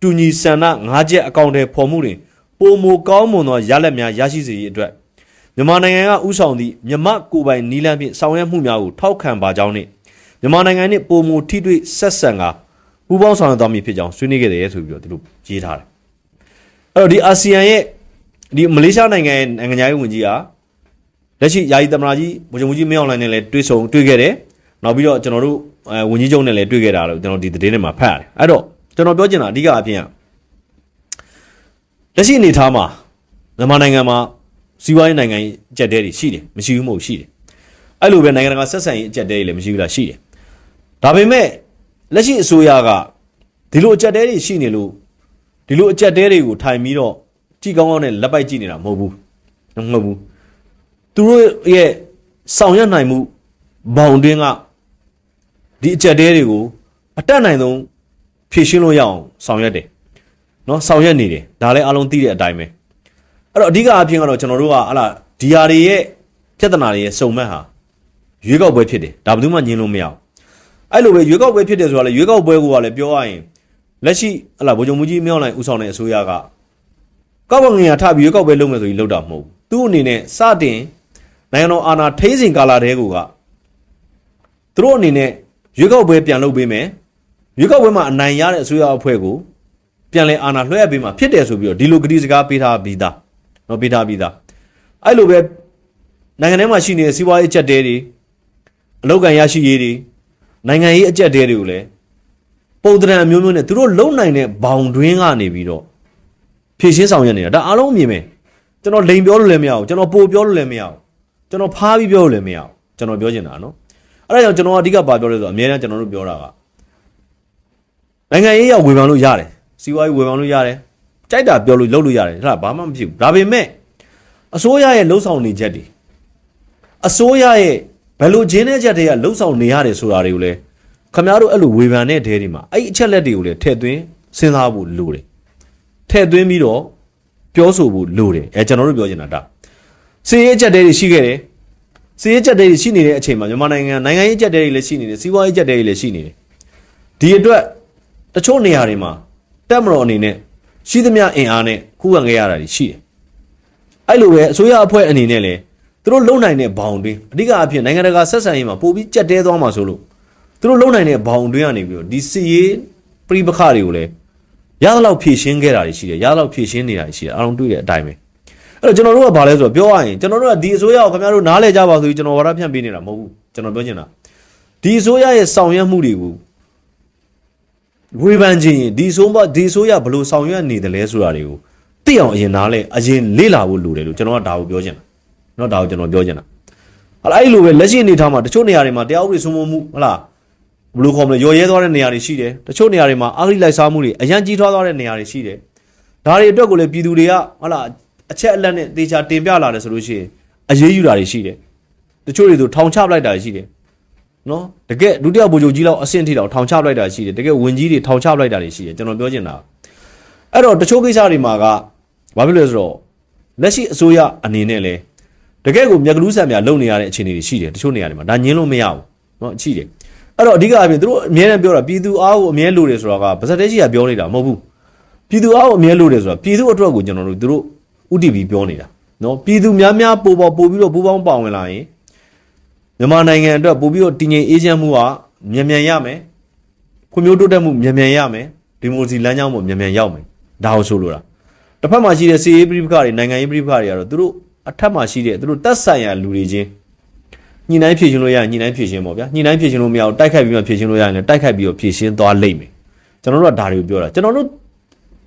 တူညီဆန္ဒ၅ချက်အကောင့်တွေဖော်မှုတွင်ပုံမကောင်းမွန်သောရလဒ်များရရှိစေရေးအတွက်မြန်မာနိုင်ငံကဥဆောင်သည့်မြမကိုယ်ပိုင်နီလန်းဖြင့်ဆောင်ရွက်မှုများကိုထောက်ခံပါကြောင်းနှင့်မြန်မာနိုင်ငံနှင့်ပုံမထိတွေ့ဆက်ဆံကပူးပေါင်းဆောင်ရွက်သွားမည်ဖြစ်ကြောင်းဆွေးနွေးခဲ့တယ်ဆိုပြီးတော့သူတို့ရေးထားတယ်။အဲ့တော့ဒီအာဆီယံရဲ့ဒီမလေးရှားနိုင်ငံရဲ့နိုင်ငံသားရေးဝန်ကြီးကလက်ရှိယာယီသမ္မတကြီးဗိုလ်ချုပ်မှုကြီးမင်းအောင်လှိုင်နဲ့လည်းတွေ့ဆုံတွေ့ခဲ့တယ်။ နောက်ပြီးတော့ကျွန်တော်တို့အဲဝန်ကြီးချုပ်နဲ့လည်းတွေ့ခဲ့တာလို့ကျွန်တော်ဒီသတင်းထဲမှာဖတ်ရတယ်။အဲ့တော့ကျွန်တော်ပြောချင်တာအဓိကအဖြစ်ကလက်ရှိအနေထားမှာမြန်မာနိုင်ငံမှာစီးပွားရေးနိုင်ငံရေးအကြက်တဲတွေရှိတယ်မရှိဘူးမဟုတ်ရှိတယ်အဲ့လိုပဲနိုင်ငံတကာဆက်ဆံရေးအကြက်တဲတွေလည်းမရှိဘူးလားရှိတယ်ဒါပေမဲ့လက်ရှိအစိုးရကဒီလိုအကြက်တဲတွေရှိနေလို့ဒီလိုအကြက်တဲတွေကိုထိုင်ပြီးတော့ကြည်ကောင်းကောင်းနဲ့လက်ပိုက်ကြည့်နေတာမဟုတ်ဘူးမဟုတ်ဘူးသူတို့ရဲ့ဆောင်ရွက်နိုင်မှုဘောင်တွင်းက ဒီအကြက်တဲတွေကိုအတက်နိုင်ဆုံးဖြည့်ရှင်းလို့ရအောင်ဆောင်ရွက်တယ်နော်ဆောင်ရွက်နေတယ်ဒါလည်းအားလုံးသိတဲ့အတိုင်းပဲအဲ့တော့အဓိကအဖြစ်ကတော့ကျွန်တော်တို့ကဟလာဒီဟာတွေရဲ့ပြဿနာတွေရဲ့စုံမက်ဟာရွေးကောက်ပွဲဖြစ်တယ်ဒါဘယ်သူမှညင်းလို့မရအောင်အဲ့လိုပဲရွေးကောက်ပွဲဖြစ်တယ်ဆိုတာလေရွေးကောက်ပွဲကိုကလည်းပြောရရင်လက်ရှိဟလာဗိုလ်ချုပ်မူကြီးမြောက်နိုင်ဦးဆောင်တဲ့အစိုးရကကောက်ကောက်ငင်ရထပြီးရွေးကောက်ပွဲလုပ်မယ်ဆိုပြီးလုပ်တာမဟုတ်ဘူးသူ့အနေနဲ့စတင်နိုင်ငံတော်အာဏာထိန်းစဉ်ကာလတည်းကသူတို့အနေနဲ့ ရွေးကောက်ပွဲပြန်လုပ်ပေးမယ်ရွေးကောက်ပွဲမှာအနိုင်ရတဲ့အစိုးရအဖွဲ့ကိုပြန်လဲအာဏာလွှဲအပ်ပေးမှာဖြစ်တယ်ဆိုပြီးတော့ဒီလိုကတိစကားပေးထားပြီးသားနော်ပေးထားပြီးသားအဲ့လိုပဲနိုင်ငံထဲမှာရှိနေတဲ့စီးပွားရေးအကျက်တဲတွေအလောက်ကန်ရရှိရေးတွေနိုင်ငံရေးအကျက်တဲတွေကိုလည်းပုံတရံအမျိုးမျိုးနဲ့သူတို့လုံနိုင်တဲ့ဘောင်တွင်းကနေပြီးတော့ဖြည့်ရှင်းဆောင်ရွက်နေတာဒါအားလုံးအမြင်ပဲကျွန်တော်လိန်ပြောလို့လည်းမရဘူးကျွန်တော်ပိုပြောလို့လည်းမရဘူးကျွန်တော်ဖားပြီးပြောလို့လည်းမရဘူးကျွန်တော်ပြောချင်တာနော် အဲ့ဒါကြောင့်ကျွန်တော်အဓိကပါပြောလို့ဆိုတော့အများအားကျွန်တော်တို့ပြောတာကနိုင်ငံရေးရောက်ဝေဖန်လို့ရတယ်စီးပွားရေးဝေဖန်လို့ရတယ်ကြိုက်တာပြောလို့လုပ်လို့ရတယ်ဟုတ်လားဘာမှမဖြစ်ဘူးဒါပေမဲ့အစိုးရရဲ့လှုပ်ဆောင်နေချက်တွေအစိုးရရဲ့ဘယ်လိုဂျင်းတဲ့ချက်တွေကလှုပ်ဆောင်နေရတယ်ဆိုတာတွေကိုလည်းခမရတို့အဲ့လိုဝေဖန်တဲ့တဲတွေမှာအဲ့ဒီအချက်လက်တွေကိုလည်းထည့်သွင်းစဉ်းစားဖို့လိုတယ်ထည့်သွင်းပြီးတော့ပြောဆိုဖို့လိုတယ်အဲကျွန်တော်တို့ပြောချင်တာဒါစီရေးချက်တဲတွေရှိခဲ့တယ် စီရေးချက်တဲတွေရှိနေတဲ့အချိန်မှာမြန်မာနိုင်ငံနိုင်ငံရေးချက်တဲတွေလည်းရှိနေတယ်စီးပွားရေးချက်တဲတွေလည်းရှိနေတယ်ဒီအတွက်တချို့နေရာတွေမှာတက်မတော်အနေနဲ့ရှိသမျှအင်အားနဲ့ခုခံခဲ့ရတာတွေရှိတယ်။အဲ့လိုပဲအစိုးရအဖွဲ့အနေနဲ့လည်းသူတို့လုံနိုင်တဲ့ဘောင်တွင်းအဓိကအဖြစ်နိုင်ငံတကာဆက်ဆံရေးမှာပိုပြီးကြက်တဲသွားမှာဆိုလို့သူတို့လုံနိုင်တဲ့ဘောင်တွင်းကနေပြီးတော့ဒီစီရေးပြိပခတွေကိုလည်းရသလောက်ဖြည့်ရှင်းခဲ့တာတွေရှိတယ်ရသလောက်ဖြည့်ရှင်းနေတာတွေရှိတယ်အားလုံးတွေ့တဲ့အတိုင်းပဲ အဲ့တော့ကျွန်တော်တို့ကဘာလဲဆိုတော့ပြောရရင်ကျွန်တော်တို့ကဒီအစိုးရကိုခင်ဗျားတို့နားလဲကြပါဆိုပြီးကျွန်တော်ဝါဒဖြန့်ပေးနေတာမဟုတ်ဘူးကျွန်တော်ပြောချင်တာဒီအစိုးရရဲ့ဆောင်ရွက်မှုတွေကိုဝေဖန်ခြင်းရင်ဒီဆိုးမဒီဆိုးရဘယ်လို့ဆောင်ရွက်နေတယ်လဲဆိုတာတွေကိုသိအောင်အရင်နားလဲအရင်လေ့လာဖို့လိုတယ်လို့ကျွန်တော်ကဒါကိုပြောချင်တာเนาะဒါကိုကျွန်တော်ပြောချင်တာဟလာအဲ့လိုပဲလက်ရှိအနေထားမှာတချို့နေရာတွေမှာတရားဥပဒေစိုးမိုးမှုဟလာဘယ်လိုခေါ်မလဲရော်ရဲသွားတဲ့နေရာတွေရှိတယ်တချို့နေရာတွေမှာအာဂရိလိုက်စားမှုတွေအရန်ကြီးထွားသွားတဲ့နေရာတွေရှိတယ်ဒါတွေအတွက်ကိုလည်းပြည်သူတွေကဟလာ အချက်အလက်နဲ့တေချာတင်ပြလာတယ်ဆိုလို့ရှိရင်အရေးယူတာတွေရှိတယ်တချို့တွေဆိုထောင်ချပလိုက်တာတွေရှိတယ်နော်တကယ်ဒုတိယဗိုလ်ချုပ်ကြီးလောက်အဆင့်ထိတောင်ထောင်ချပလိုက်တာရှိတယ်တကယ်ဝင်ကြီးတွေထောင်ချပလိုက်တာတွေရှိတယ်ကျွန်တော်ပြောချင်တာအဲ့တော့တချို့ကိစ္စတွေမှာကဘာဖြစ်လဲဆိုတော့လက်ရှိအစိုးရအနေနဲ့လဲတကယ်ကိုမြက်ကလူးဆန်များလုံနေရတဲ့အခြေအနေတွေရှိတယ်တချို့နေရာတွေမှာဒါညင်းလို့မရဘူးနော်ရှိတယ်အဲ့တော့အဓိကအပြင်သူတို့အမြဲတမ်းပြောတာပြည်သူအားကိုအမြဲလိုတယ်ဆိုတာကဗစက်တဲကြီးကပြောနေတာမဟုတ်ဘူးပြည်သူအားကိုအမြဲလိုတယ်ဆိုတာပြည်သူအတွက်ကိုကျွန်တော်တို့သူတို့ ဥတီပြီးပြောနေတာနော်ပြည်သူများများပို့ပေါ်ပို့ပြီးတော့ပူပေါင်းပါဝင်လာရင်မြန်မာနိုင်ငံအတွက်ပို့ပြီးတော့တည်ငြိမ်အေးချမ်းမှုကမြန်မြန်ရမယ်ဖွံ့ဖြိုးတိုးတက်မှုမြန်မြန်ရမယ်ဒီမိုကရေစီလမ်းကြောင်းပေါ်မြန်မြန်ရောက်မယ်ဒါကိုဆိုလိုတာတစ်ဖက်မှာရှိတဲ့စီရေးပြည်ပခါတွေနိုင်ငံရေးပြည်ပခါတွေကတော့သူတို့အထက်မှာရှိတဲ့သူတို့တက်ဆိုင်ရာလူတွေချင်းညှိနှိုင်းဖြည့်ရှင်လို့ရရင်ညှိနှိုင်းဖြည့်ရှင်ပေါ့ဗျာညှိနှိုင်းဖြည့်ရှင်လို့မရအောင်တိုက်ခိုက်ပြီးမှဖြည့်ရှင်လို့ရရင်လည်းတိုက်ခိုက်ပြီးတော့ဖြည့်ရှင်သွားလိမ့်မယ်ကျွန်တော်တို့ကဒါတွေကိုပြောတာကျွန်တော်တို့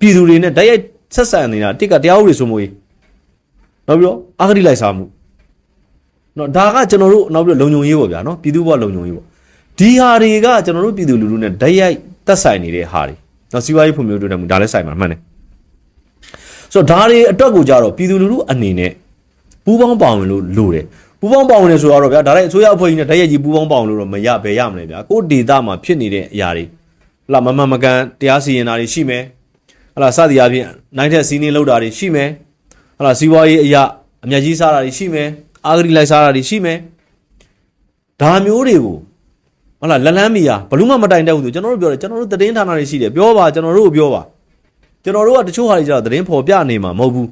ပြည်သူတွေနဲ့တိုက်ရိုက် ဆက်ဆံနေတာတစ်ကတရားဥပဒေစိုးမိုးရေးနောက်ပြီးတော့အာဂတိလိုက်စားမှုနော်ဒါကကျွန်တော်တို့နောက်ပြီးတော့လုံခြုံရေးပေါ့ဗျာနော်ပြည်သူ့ဘဝလုံခြုံရေးပေါ့ဒီဟာတွေကကျွန်တော်တို့ပြည်သူလူထုနဲ့တိုက်ရိုက်သက်ဆိုင်နေတဲ့ဟာတွေနော်စီးပွားရေးဖွံ့ဖြိုးတိုးတက်မှုဒါလည်းဆိုင်မှာမှန်တယ်ဆိုတော့ဒါတွေအတွက်ကိုကြတော့ပြည်သူလူထုအနေနဲ့ပူးပေါင်းပါဝင်လို့လိုတယ်ပူးပေါင်းပါဝင်တယ်ဆိုတော့ဗျာဒါလည်းအစိုးရအဖွဲ့ကြီးနဲ့တရက်ကြီးပူးပေါင်းပါဝင်လို့တော့မရဘယ်ရမလဲဗျာကိုဒေတာမှာဖြစ်နေတဲ့အရာတွေဟလာမမမကန်တရားစီရင်တာတွေရှိမယ် ဟလာစသည်အပြင်နိုင်တဲ့စီးနေလောက်တာတွေရှိမယ်ဟလာစီးပွားရေးအရာအမျက်ကြီးစားတာတွေရှိမယ်အာဂရီလိုက်စားတာတွေရှိမယ်ဒါမျိုးတွေကိုဟုတ်လားလက်လန်းမီယာဘလူးမမတိုင်တဲ့ဘူးဆိုကျွန်တော်တို့ပြောတယ်ကျွန်တော်တို့သတင်းဌာနတွေရှိတယ်ပြောပါကျွန်တော်တို့ကိုပြောပါကျွန်တော်တို့ကတချို့ဟာတွေကျတော့သတင်းဖော်ပြနေမှာမဟုတ်ဘူး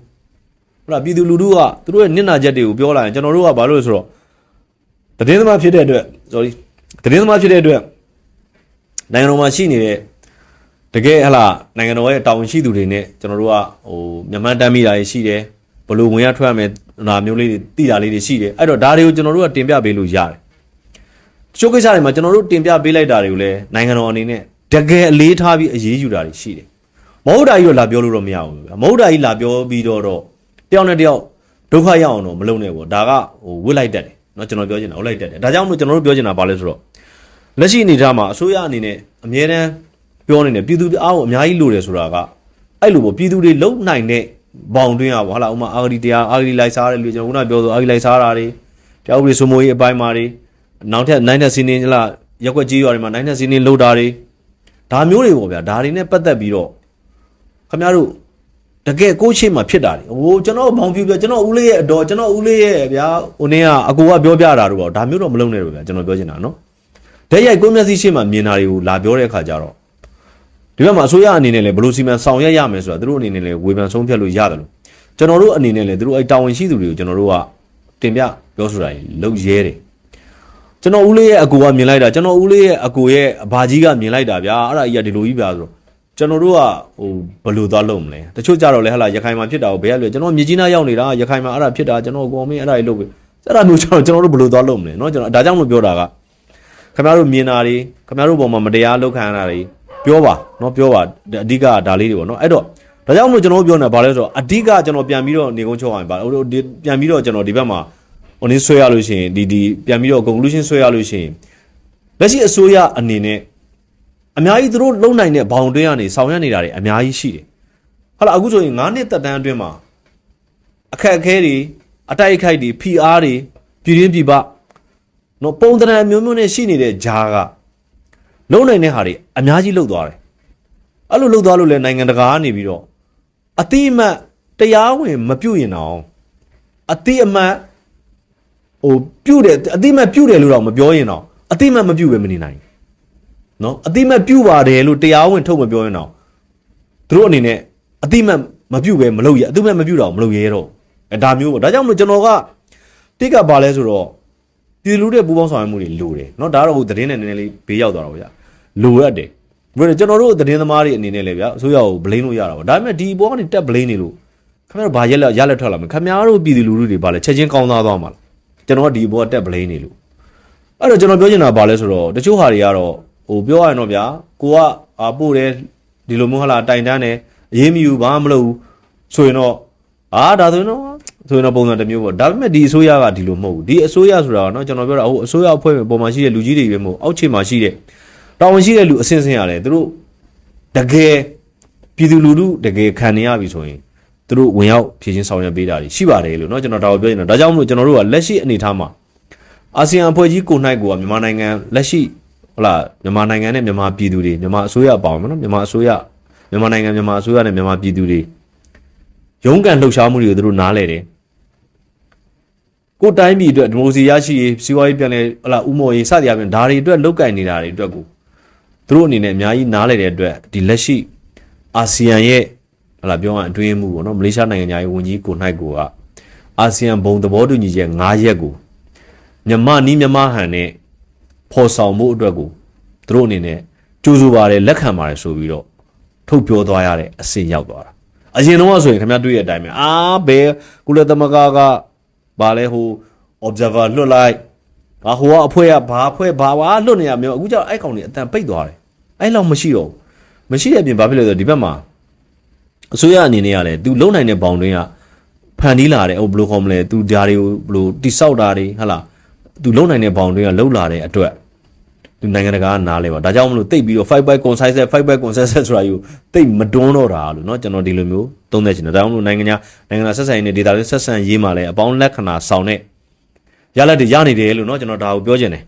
ဟုတ်လားပြည်သူလူထုကသူတို့ရဲ့နစ်နာချက်တွေကိုပြောလာရင်ကျွန်တော်တို့ကဘာလို့လဲဆိုတော့သတင်းသမားဖြစ်တဲ့အတွက် sorry သတင်းသမားဖြစ်တဲ့အတွက်နိုင်ငံတော်မှာရှိနေတဲ့ တကယ်ဟလာနိုင်ငံတော်ရဲ့တာဝန်ရှိသူတွေနဲ့ကျွန်တော်တို့ကဟိုမြန်မာတမ်းမိတာတွေရှိတယ်ဘလို့ဝင်ရထွက်ရမယ်နာမျိုးလေးတွေတိတာလေးတွေရှိတယ်အဲ့တော့ဒါတွေကိုကျွန်တော်တို့ကတင်ပြပေးလို့ရတယ် ချိုးကိစ္စတွေမှာကျွန်တော်တို့တင်ပြပေးလိုက်တာတွေကိုလည်းနိုင်ငံတော်အနေနဲ့တကယ်အလေးထားပြီးအရေးယူတာတွေရှိတယ်။မဟုတ်တာကြီးတော့လာပြောလို့တော့မရဘူးဗျာ။မဟုတ်တာကြီးလာပြောပြီးတော့တော့တယောက်နဲ့တယောက်ဒုက္ခရောက်အောင်တော့မလုပ်နဲ့ပေါ့။ဒါကဟိုဝစ်လိုက်တတ်တယ်เนาะကျွန်တော်ပြောချင်တာဝစ်လိုက်တတ်တယ်။ဒါကြောင့်မို့ကျွန်တော်တို့ပြောချင်တာဘာလဲဆိုတော့လက်ရှိအနေအထားမှာအစိုးရအနေနဲ့အမြဲတမ်း ပြောနေတယ်ပြည်သူအားကိုအများကြီးလိုတယ်ဆိုတာကအဲ့လိုပေါ့ပြည်သူတွေလုံနိုင်တဲ့ဘောင်တွင်းอ่ะပေါ့ဟာလာဥမာအာဂရီတရားအာဂရီလိုက်စားတယ်လို့ကျွန်တော်ခုနပြောဆိုအာဂရီလိုက်စားတာတွေတရားဥပဒေစိုးမိုးရေးအပိုင်းမှာတွေနောက်ထပ်နိုင်တဲ့စီးနေလားရက်ွက်ကြီးရွာတွေမှာနိုင်တဲ့စီးနေလှုပ်တာတွေဒါမျိုးတွေပေါ့ဗျာဒါတွေနဲ့ပတ်သက်ပြီးတော့ခင်ဗျားတို့တကယ်ကိုယ့်ရှေ့မှာဖြစ်တာတွေဟိုကျွန်တော်ဘောင်ပြပြကျွန်တော်ဦးလေးရဲ့အတော်ကျွန်တော်ဦးလေးရဲ့ဗျာဟိုနေ့ကအကိုကပြောပြတာတို့ပေါ့ဒါမျိုးတော့မလုပ်နဲ့တော့ဗျာကျွန်တော်ပြောချင်တာနော်တရက်ရိုက်ကိုယ့်မျက်စိရှေ့မှာမြင်တာတွေကိုလာပြောတဲ့အခါကျတော့ ဒီဘက်မှာအစိုးရအနေနဲ့လည်းဘယ်လိုစီမံဆောင်ရွက်ရမယ်ဆိုတာသူတို့အနေနဲ့လည်းဝေဖန်ဆုံးဖြတ်လို့ရတယ်လို့ကျွန်တော်တို့အနေနဲ့လည်းသူတို့အဲတာဝန်ရှိသူတွေကိုကျွန်တော်တို့ကတင်ပြပြောဆိုတာကြီးလုပ်ရဲတယ် ကျွန်တော်ဦးလေးရဲ့အကူကမြင်လိုက်တာကျွန်တော်ဦးလေးရဲ့အကူရဲ့အဘာကြီးကမြင်လိုက်တာဗျာအဲ့ဒါကြီးကဒီလိုကြီးဗျာဆိုတော့ကျွန်တော်တို့ကဟိုဘယ်လိုသွားလုပ်မလဲတချို့ကြတော့လေဟလာရခိုင်မှာဖြစ်တာကိုဘယ်ရလဲကျွန်တော်မြေကြီးနားရောက်နေတာရခိုင်မှာအဲ့ဒါဖြစ်တာကျွန်တော်ကောမင်းအဲ့ဒါကြီးလုပ်ပြီအဲ့ဒါမျိုးကျွန်တော်ကျွန်တော်တို့ဘယ်လိုသွားလုပ်မလဲเนาะကျွန်တော်ဒါကြောင့်လို့ပြောတာကခင်ဗျားတို့မြင်တာတွေခင်ဗျားတို့ပုံမှာမတရားလုပ်ခံရတာတွေ ပြောပါเนาะပြောပါအဓိကဒါလေးတွေပေါ့เนาะအဲ့တော့ဒါကြောင့်မို့ကျွန်တော်တို့ပြောနေတာဘာလဲဆိုတော့အဓိကကျွန်တော်ပြန်ပြီးတော့နေကုန်းချုပ်အောင်ပါဟိုဒီပြန်ပြီးတော့ကျွန်တော်ဒီဘက်မှာ ဟိုနေ့ဆွဲရလို့ရှိရင်ဒီဒီပြန်ပြီးတော့ conclusion ဆွဲရလို့ရှိရင်လက်ရှိအစိုးရအနေနဲ့အများကြီးသူတို့လုံနိုင်တဲ့ဘောင်တွင်းကနေဆောင်ရွက်နေတာတွေအများကြီးရှိတယ်။ဟုတ်လားအခုဆိုရင်9နှစ်သက်တမ်းအတွင်းမှာအခက်အခဲတွေအတိုက်အခိုက်တွေဖိအားတွေပြည်ရင်းပြည်ပနော်ပုံသဏ္ဍာန်မျိုးမျိုးနဲ့ရှိနေတဲ့ဂျာက လုံနိုင်တဲ့ဟာတွေအများကြီးလှုပ်သွားတယ်။အဲ့လိုလှုပ်သွားလို့လဲနိုင်ငံတကာကနေပြီးတော့အတိအမှတ်တရားဝင်မပြုတ်ရင်တော့အတိအမှတ်ဟိုပြုတ်တယ်အတိမတ်ပြုတ်တယ်လို့တော့မပြောရင်တော့အတိမတ်မပြုတ်ပဲမနေနိုင်ဘူးနော်အတိမတ်ပြုတ်ပါတယ်လို့တရားဝင်ထုတ်မပြောရင်တော့သူတို့အနေနဲ့အတိမတ်မပြုတ်ပဲမလုပ်ရအတိမတ်မပြုတ်တော့မလုပ်ရဲတော့အဲဒါမျိုးပေါ့ဒါကြောင့်မလို့ကျွန်တော်ကတိတ်ကပါလဲဆိုတော့ ပြည်လူတဲ့ပူပေါင်းဆောင်ရွက်မှုတွေလိုတယ်နော်ဒါကတော့ဟိုသတင်းနဲ့နည်းနည်းလေးဘေးရောက်သွားတော့ဗျာလိုရတယ်ဘယ်လိုကျွန်တော်တို့သတင်းသမားတွေအနေနဲ့လည်းဗျာအစိုးရကိုဘလိန်းလို့ရတာပေါ့ဒါပေမဲ့ဒီဘောကနေတက်ဘလိန်းနေလို့ခင်ဗျားတို့ဘာရက်လက်ရလက်ထွက်လာမလဲခင်ဗျားတို့ပြည်သူလူထုတွေဘာလဲချက်ချင်းကောင်းသားသွားမှာလားကျွန်တော်ကဒီဘောတက်ပလိန်နေလို့အဲ့တော့ကျွန်တော်ပြောချင်တာဘာလဲဆိုတော့တချို့ဟာတွေကတော့ဟိုပြောရရင်တော့ဗျာကိုကအာပို့တယ်ဒီလိုမျိုးဟလာတိုင်တန်းတယ်အရေးမယူဘာမှမလုပ်ဘူးဆိုရင်တော့အာဒါဆိုရင်တော့ ဆိုရင်တော့ပုံစံတစ်မျိုးပေါ့ဒါပေမဲ့ဒီအစိုးရကဒီလိုမဟုတ်ဘူးဒီအစိုးရဆိုတာကနော်ကျွန်တော်ပြောတာဟိုအစိုးရအဖွဲ့ပုံမှာရှိတဲ့လူကြီးတွေပဲမဟုတ်အောက်ခြေမှာရှိတဲ့တာဝန်ရှိတဲ့လူအစင်းစင်းရတယ်သူတို့တကယ်ပြည်သူလူထုတကယ်ခံနေရပြီဆိုရင် သူတို့ဝင်ရောက်ဖြည့်ချင်းဆောင်ရွက်ပေးတာတွေရှိပါတယ်လို့เนาะကျွန်တော်ဒါကိုပြောနေတာဒါကြောင့်မလို့ကျွန်တော်တို့ကလက်ရှိအနေအထားမှာအာဆီယံအဖွဲ့ကြီးကိုနိုင်ကိုကမြန်မာနိုင်ငံလက်ရှိဟုတ်လားမြန်မာနိုင်ငံနဲ့မြန်မာပြည်သူတွေမြန်မာအစိုးရအပေါင်းမနော်မြန်မာအစိုးရမြန်မာနိုင်ငံမြန်မာအစိုးရနဲ့မြန်မာပြည်သူတွေရုန်းကန်လှုပ်ရှားမှုတွေကိုသူတို့နားလဲတယ် ကိုယ်တိုင်းပြည်အတွက်ဒီမိုကရေစီရရှိရေးစီးပွားရေးပြန်လဲဟုတ်လားဥမော်ရေးစသည်အပြင်ဒါတွေအတွက်လောက်ကင်နေတာတွေအတွက်ကိုသူတို့အနေနဲ့အများကြီးနားလဲတဲ့အတွက်ဒီလက်ရှိအာဆီယံရဲ့ဟလာပြောရရင်အတွင်းမှုပေါ့နော်မလေးရှားနိုင်ငံသားရေးဝန်ကြီးကိုနိုင်ကိုကအာဆီယံဘုံသဘောတူညီချက်9ရက်ကိုမြန်မာနီးမြန်မာဟန်နဲ့ဖော်ဆောင်မှုအတွက်ကိုသူတို့အနေနဲ့ကြိုးစိုးပါတယ်လက်ခံပါတယ်ဆိုပြီးတော့ထုတ်ပြောသွားရတဲ့အဆင့်ရောက်သွားတာအရင်တော့ဆိုရင်ခင်ဗျားတွေ့ရတဲ့အတိုင်းပဲအာဘယ်ကုလသမဂ္ဂက ဘာလဲဟို observer လွတ်လိုက်ဘာဟိုကအဖွဲကဘာဖွဲဘာဘာလွတ်နေရမျိုးအခုကျတော့အဲ့ကောင်တွေအတန်ပိတ်သွားတယ်အဲ့လောက်မရှိတော့ဘူးမရှိတဲ့အပြင်ဘာဖြစ်လဲဆိုတော့ဒီဘက်မှာ အစိုးရအနေနဲ့ကလည်း तू လုံနိုင်တဲ့ဘောင်တွင်းကဖန်တီးလာတဲ့ဟိုဘယ်လိုခေါ်မလဲ तू ဓာတွေကိုဘယ်လိုတိဆောက်တာတွေဟဟလား तू လုံနိုင်တဲ့ဘောင်တွင်းကလုံလာတဲ့အတွက် သူနိုင်ငံတကာကနားလဲပါဒါကြောင့်မလို့တိတ်ပြီးတော့ fight back concise fight back concise ဆိုတာယူတိတ်မတွန်းတော့တာလို့เนาะကျွန်တော်ဒီလိုမျိုးသုံးသက်ချင်တယ်ဒါကြောင့်မလို့နိုင်ငံညာနိုင်ငံတကာဆက်ဆံရေးနဲ့ဒေတာလေးဆက်ဆံရေးမှာလည်းအပေါင်းလက္ခဏာဆောင်တဲ့ရလဒ်တွေရနေတယ်လို့เนาะကျွန်တော်ဒါကိုပြောချင်တယ်